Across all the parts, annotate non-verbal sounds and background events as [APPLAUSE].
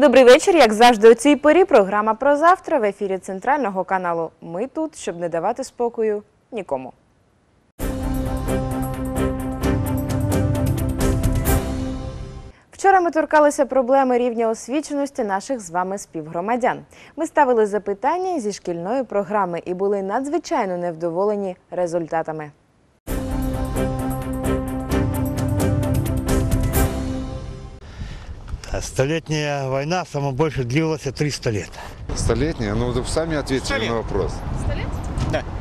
Добрий вечір. Як завжди, у цій порі програма про завтра в ефірі центрального каналу. Ми тут, щоб не давати спокою нікому. Вчора ми торкалися проблеми рівня освіченості наших з вами співгромадян. Ми ставили запитання зі шкільної програми і були надзвичайно невдоволені результатами. Столетняя война самое больше длилась 300 лет. Столетняя? Ну, вы сами ответили на вопрос.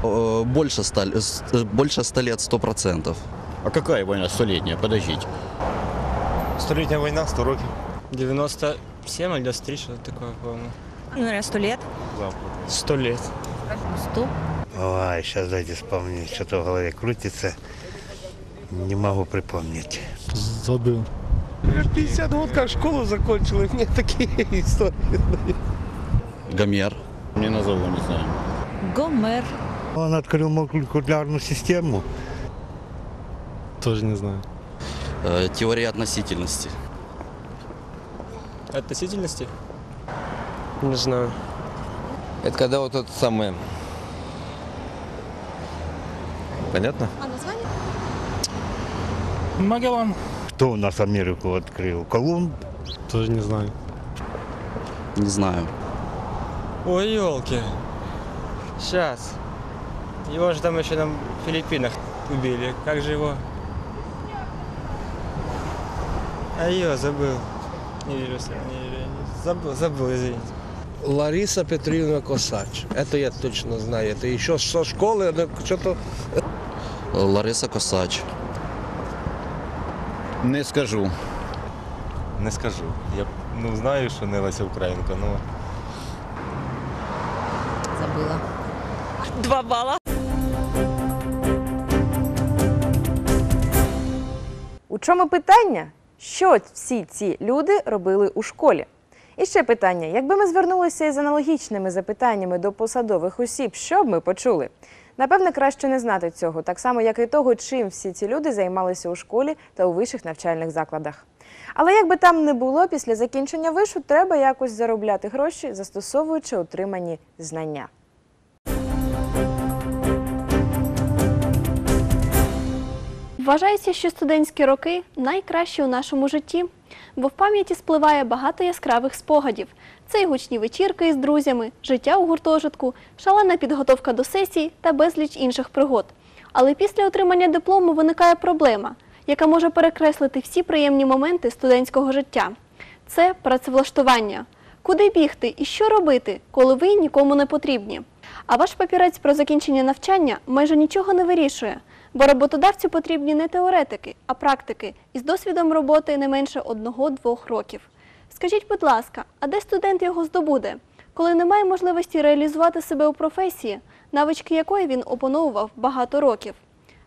Э, Больше ста, с- э, больше ста лет, сто процентов. А какая война столетняя? Подождите. Столітня війна, 100 років. 97 или 93, что-то такое, по-моему. Ну, наверное, сто лет. 100 лет. Сто. Ой, сейчас дайте вспомнить, что-то в голове крутится. Не могу припомнить. Забив. 50 год как школу закончили, мне такие [LAUGHS] истории. Гомер. Не назову, не знаю. Гомер. Он открыл молекулярную систему. Тоже не знаю. Э, Теория относительности. Относительности? Не знаю. Это когда вот тот самый... Понятно? Магеллан. Кто у нас Америку открыл? Колумб? Тоже не знаю. Не знаю. Ой, елки. Сейчас. Его же там еще на Филиппинах убили. Как же его? А ее забыл. Не верю, не верю. Забыл, забыл, извините. Лариса Петровна Косач. Это я точно знаю. Это еще со школы, она что-то... Лариса Косач. Не скажу. Не скажу. Я ну, знаю, що не Леся Українка, ну... Забыла. Два балла. У чому питання? Що всі ці люди робили у школі? І ще питання: якби ми звернулися із аналогічними запитаннями до посадових осіб, що б ми почули? Напевне, краще не знати цього, так само, як і того, чим всі ці люди займалися у школі та у вищих навчальних закладах. Але як би там не було, після закінчення вишу треба якось заробляти гроші, застосовуючи отримані знання. Вважається, що студентські роки найкращі у нашому житті, бо в пам'яті спливає багато яскравих спогадів. Це й гучні вечірки із друзями, життя у гуртожитку, шалена підготовка до сесій та безліч інших пригод. Але після отримання диплому виникає проблема, яка може перекреслити всі приємні моменти студентського життя. Це працевлаштування. Куди бігти і що робити, коли ви нікому не потрібні? А ваш папірець про закінчення навчання майже нічого не вирішує, бо роботодавцю потрібні не теоретики, а практики із досвідом роботи не менше одного-двох років. Скажіть, будь ласка, а де студент його здобуде, коли немає можливості реалізувати себе у професії, навички якої він опановував багато років?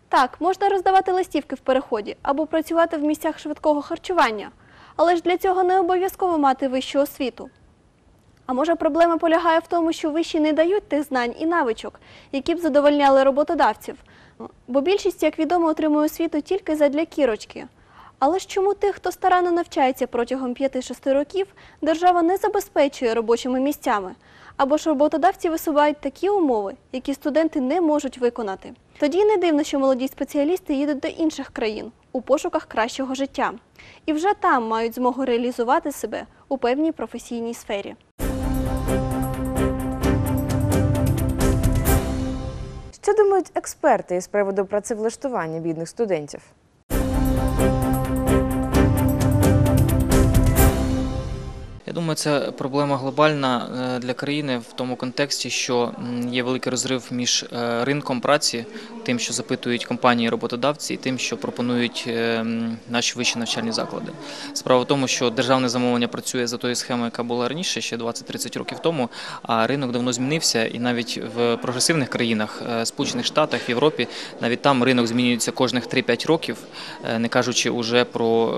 Так, можна роздавати листівки в переході або працювати в місцях швидкого харчування, але ж для цього не обов'язково мати вищу освіту. А може проблема полягає в тому, що вищі не дають тих знань і навичок, які б задовольняли роботодавців? Бо більшість, як відомо, отримує освіту тільки задля кірочки. Але ж чому тих, хто старанно навчається протягом 5-6 років, держава не забезпечує робочими місцями? Або ж роботодавці висувають такі умови, які студенти не можуть виконати? Тоді не дивно, що молоді спеціалісти їдуть до інших країн у пошуках кращого життя. І вже там мають змогу реалізувати себе у певній професійній сфері. Що думають експерти із приводу працевлаштування бідних студентів? Думаю, це проблема глобальна е, для країни в тому контексті, що є великий розрив між е, ринком праці, тим, що запитують компанії роботодавці, і тим, що пропонують е, наші вищі навчальні заклади. Справа в тому, що державне замовлення працює за тою схемою, яка була раніше, ще 20-30 років тому. А ринок давно змінився, і навіть в прогресивних країнах, Сполучених Штатах, Європі, навіть там ринок змінюється кожних 3-5 років, не кажучи уже про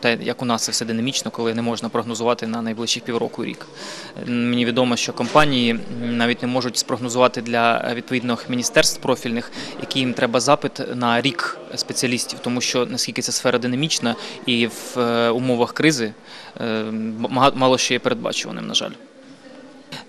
те, як у нас це все динамічно, коли не можна прогнозувати на найближчих півроку рік. Мені відомо, що компанії навіть не можуть спрогнозувати для відповідних міністерств профільних, який їм треба запит на рік спеціалістів, тому що наскільки ця сфера динамічна і в е, умовах кризи е, мало що є передбачуваним, на жаль.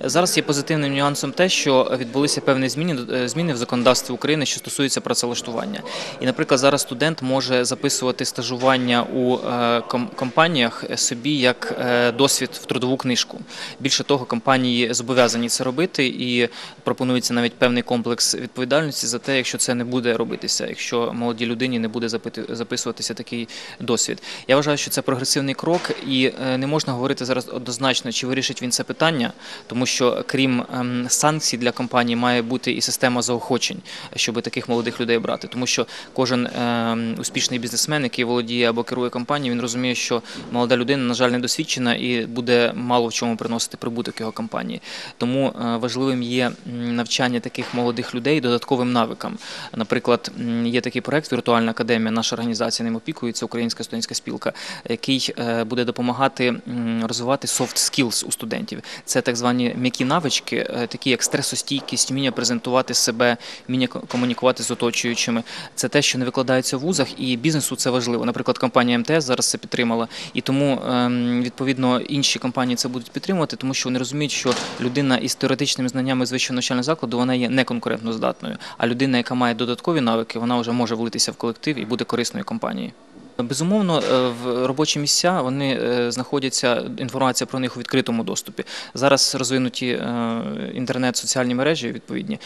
Зараз є позитивним нюансом те, що відбулися певні зміни, е, зміни в законодавстві України, що стосуються працевлаштування. І, наприклад, зараз студент може записувати стажування у е, компаніях собі як е, досвід в трудову книжку. Більше того, компанії зобов'язані це робити і пропонується навіть певний комплекс відповідальності за те, якщо це не буде робитися, якщо молодій людині не буде записуватися такий досвід. Я вважаю, що це прогресивний крок, і не можна говорити зараз однозначно, чи вирішить він це питання, тому що крім ем, санкцій для компаній має бути і система заохочень, щоб таких молодих людей брати. Тому що кожен ем, успішний бізнесмен, який володіє або керує компанією, він розуміє, що молода людина, на жаль, недосвідчена і буде мало в чому приносити прибуток його компанії. Тому е, важливим є навчання таких молодих людей додатковим навикам. Наприклад, є такий проект Віртуальна академія. Наша організація ним опікується, Українська студентська спілка, який е, буде допомагати розвивати soft skills у студентів. Це так звані м'які навички, е, такі як стресостійкість, вміння презентувати себе, вміння комунікувати з оточуючими. Це те, що не викладається в вузах, і бізнесу це важливо. Наприклад, компанія МТС зараз це підтримала, і тому ем, відповідно інші компанії це будуть підтримувати, тому що вони розуміють, що людина із теоретичними знаннями з вищого навчального закладу вона є неконкурентно здатною. А людина, яка має додаткові навики, вона вже може влитися в колектив і буде корисною компанії. Безумовно, е, в робочі місця вони е, знаходяться. Інформація про них у відкритому доступі. Зараз розвинуті е, інтернет, соціальні мережі відповідні,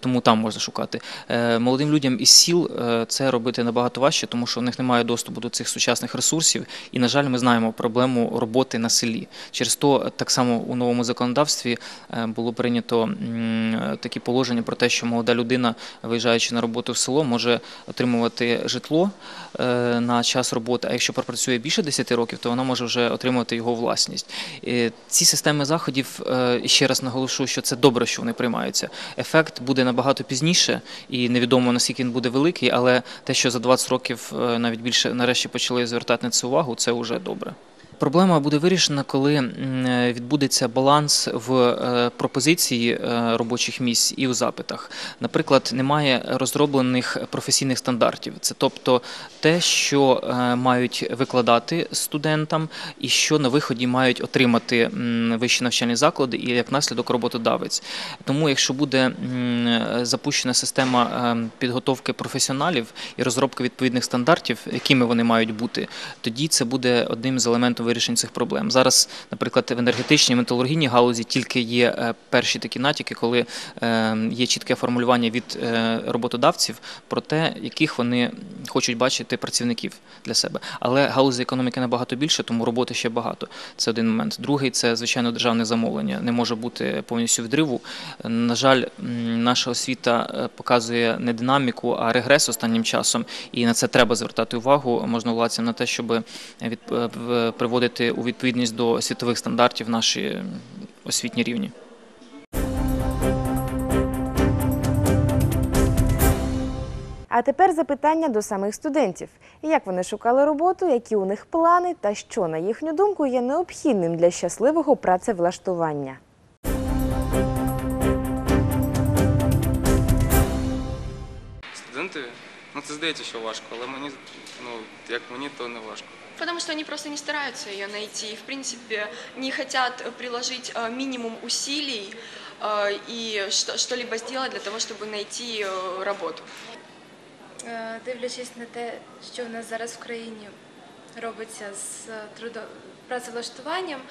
тому там можна шукати. Молодим людям із сіл це робити набагато важче, тому що у них немає доступу до цих сучасних ресурсів. І, на жаль, ми знаємо проблему роботи на селі. Через то так само у новому законодавстві було прийнято такі положення про те, що молода людина, виїжджаючи на роботу в село, може отримувати житло на час роботи. А якщо пропрацює більше 10 років, то вона може вже отримувати його власність. Ці системи заходів е, ще раз наголошую, що це добре, що вони приймаються. Ефект буде набагато пізніше, і невідомо наскільки він буде великий, але те, що за 20 років е, навіть більше нарешті почали звертати на це увагу, це вже добре. Проблема буде вирішена, коли е, відбудеться баланс в е, пропозиції е, робочих місць і в запитах. Наприклад, немає розроблених професійних стандартів. Це тобто те, що мають викладати студентам, і що на виході мають отримати вищі навчальні заклади і як наслідок роботодавець. Тому, якщо буде запущена система підготовки професіоналів і розробки відповідних стандартів, якими вони мають бути, тоді це буде одним з елементів вирішення цих проблем. Зараз, наприклад, в енергетичній металургійній галузі тільки є е, перші такі натяки, коли е, є чітке формулювання від е, роботодавців про те, яких вони хочуть бачити працівників для себе. Але галузі економіки набагато більше, тому роботи ще багато. Це один момент. Другий це звичайно державне замовлення. Не може бути повністю відриву. На жаль, наша освіта показує не динаміку, а регрес останнім часом, і на це треба звертати увагу можновладцям на те, щоб в- приводити у відповідність до світових стандартів наші освітні рівні. А тепер запитання до самих студентів: як вони шукали роботу, які у них плани, та що, на їхню думку, є необхідним для щасливого працевлаштування. Студенти, ну це здається, що важко, але мені, ну як мені, то не важко Потому что они просто не стараются ее найти. И, в принципе, не хотят э, приложить э, минимум усилий э, и что- что-либо сделать для того, чтобы найти э, работу. Е, Дивлячись на те, що в нас зараз в країні робиться з трудо... працевлаштуванням,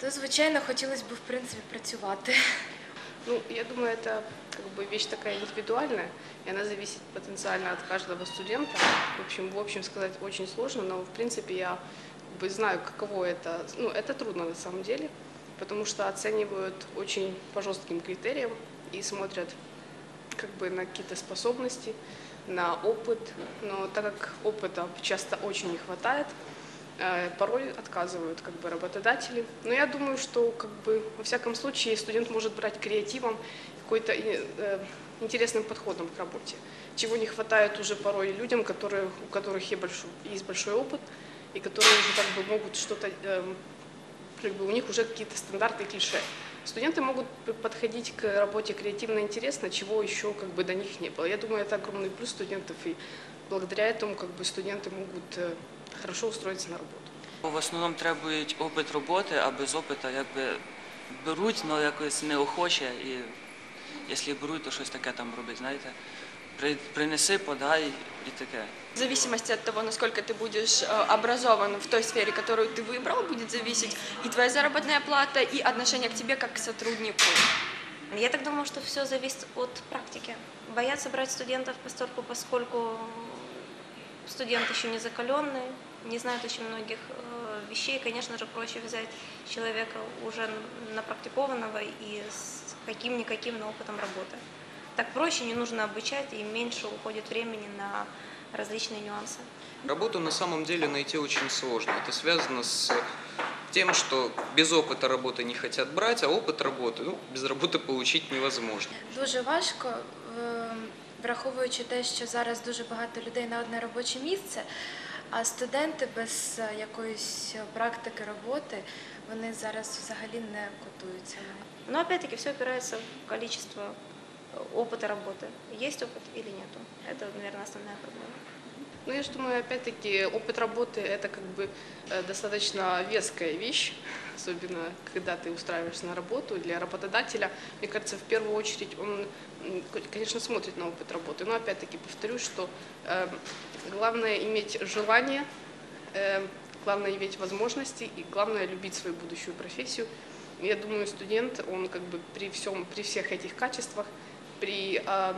то звичайно хотілося б в принципі працювати. Ну, я думаю, это как бы вещь такая индивидуальная, и она зависит потенциально от каждого студента. В общем, в общем сказать очень сложно, но в принципе я как бы знаю, каково это. Ну, это трудно на самом деле, потому что оценивают очень по жестким критериям и смотрят как бы на какие-то способности, на опыт. Но так как опыта часто очень не хватает, порой отказывают как бы работодатели. Но я думаю, что как бы во всяком случае студент может брать креативом, какой-то э, э, интересным подходом к работе, чего не хватает уже порой людям, которые, у которых есть большой, есть большой опыт и которые уже как бы могут что-то эм, как бы у них уже какие-то стандарты и клише. Студенты могут подходить к работе креативно интересно, чего еще как бы до них не было. Я думаю, это огромный плюс студентов, и благодаря этому как бы студенты могут э, хорошо устроиться на работу. В основному требують опит роботи, а без опиту якби беруть, але якось неохоче. І якщо беруть, то щось таке там робить, знаєте. При- Принеси, подай і таке. В зависимости от того, насколько ты будешь э, образован в той сфере, которую ты выбрал, будет зависеть и твоя заработная плата, и отношение к тебе как к сотруднику. Я так думаю, что все зависит от практики. Боятся брать студентов постольку, поскольку студент еще не закаленный, не знает очень многих э, вещей. Конечно же, проще взять человека уже напрактикованного и с каким-никаким опытом работы. Так проще, не нужно обучать, и меньше уходит времени на различные нюансы. Работу на самом деле найти очень сложно. Это связано с тем, что без опыта работы не хотят брать, а опыт работы ну, без работы получить невозможно. Дуже важко, враховуючи те, що зараз дуже багато людей на одне робоче місце, а студенти без е, якоїсь практики роботи, вони зараз взагалі не котуються. Но опять-таки все опирается в количество э, опыта работы. Есть опыт или нету. Это, наверное, основная проблема. Ну, я думаю, опять-таки, опыт работы – это как бы э, достаточно веская вещь, [LAUGHS] особенно когда ты устраиваешься на работу для работодателя. Мне кажется, в первую очередь он, конечно, смотрит на опыт работы, но опять-таки повторюсь, что э, главное иметь желание, э, главное иметь возможности и главное любить свою будущую профессию. Я думаю, студент, он как бы при всем, при всех этих качествах, при э,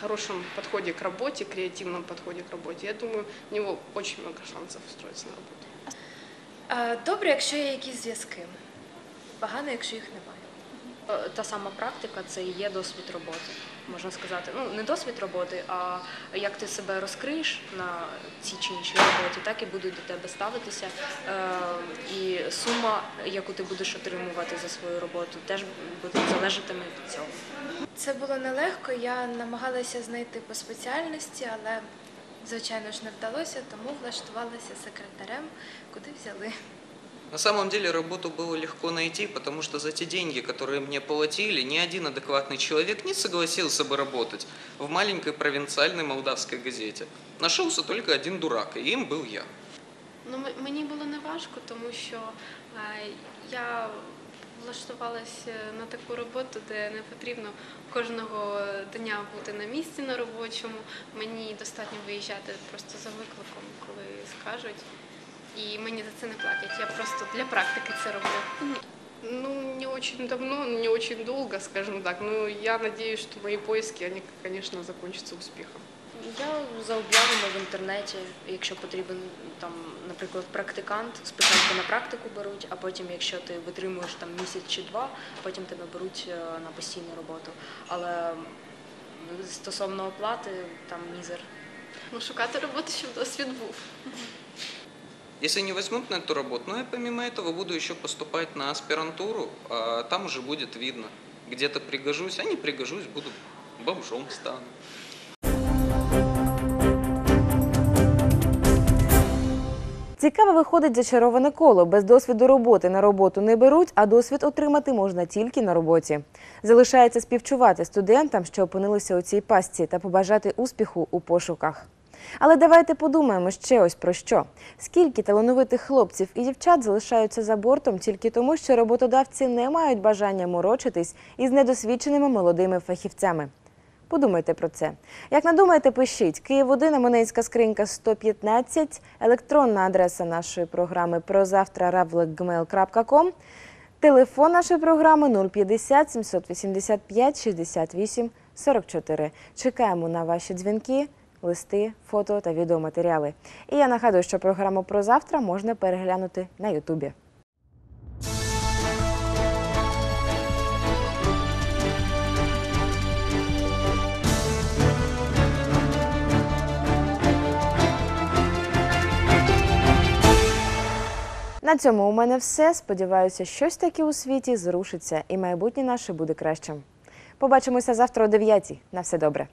хорошем подходе к работе, креативном подходе к работе, я думаю, у него очень много шансов устроиться на работу. Е, Добре, якщо є якісь зв'язки. Погано, якщо їх немає. Е, Та сама практика це і є досвід роботи, можна сказати. Ну не досвід роботи, а як ти себе розкриєш на цій чи іншій роботі, так і будуть до тебе ставитися. Е, І сума, яку ти будеш отримувати за свою роботу, теж буде залежатиме від цього. Це було нелегко. Я намагалася знайти по спеціальності, але звичайно ж не вдалося, тому влаштувалася секретарем, куди взяли. На самом деле работу было легко найти, потому что за те деньги, которые мне платили, ни один адекватный человек не согласился бы работать в маленькой провинциальной молдавской газете. Нашелся только один дурак, и им был я. Ну, м- мені було не важко, тому що е, я влаштувалася на таку роботу, де не потрібно кожного дня бути на місці на робочому. Мені достатньо виїжджати просто за викликом, коли скажуть. І мені за це не платять. Я просто для практики це роблю. Ну, не очень давно, не очень долго, скажем так. Но я надеюсь, что мои поиски, они, конечно, закончатся успехом. Я за об'явами в інтернеті, якщо потрібен там, наприклад, практикант, спочатку на практику беруть, а потім, якщо ти витримуєш там місяць чи два, потім тебе беруть е, на постійну роботу. Але стосовно оплати, там мізер. Ну, шукати роботу, щоб досвід був. Если не возьмут на эту работу, ну я помимо этого буду еще поступать на аспирантуру, а там уже будет видно. Где-то пригожусь, а не пригожусь, буду бомжом стану. Цікаво виходить зачароване коло. Без досвіду роботи на роботу не беруть, а досвід отримати можна тільки на роботі. Залишається співчувати студентам, що опинилися у цій пастці, та побажати успіху у пошуках. Але давайте подумаємо ще ось про що: скільки талановитих хлопців і дівчат залишаються за бортом тільки тому, що роботодавці не мають бажання морочитись із недосвідченими молодими фахівцями. Подумайте про це. Як надумаєте, пишіть Київ 1 Амонейська скринька 115, електронна адреса нашої програми прозавтра.gmail.com, телефон нашої програми 050 785 68 44. Чекаємо на ваші дзвінки, листи, фото та відеоматеріали. І я нагадую, що програму про завтра можна переглянути на Ютубі. На цьому у мене все. Сподіваюся, щось таке у світі зрушиться, і майбутнє наше буде кращим. Побачимося завтра о 9. На все добре.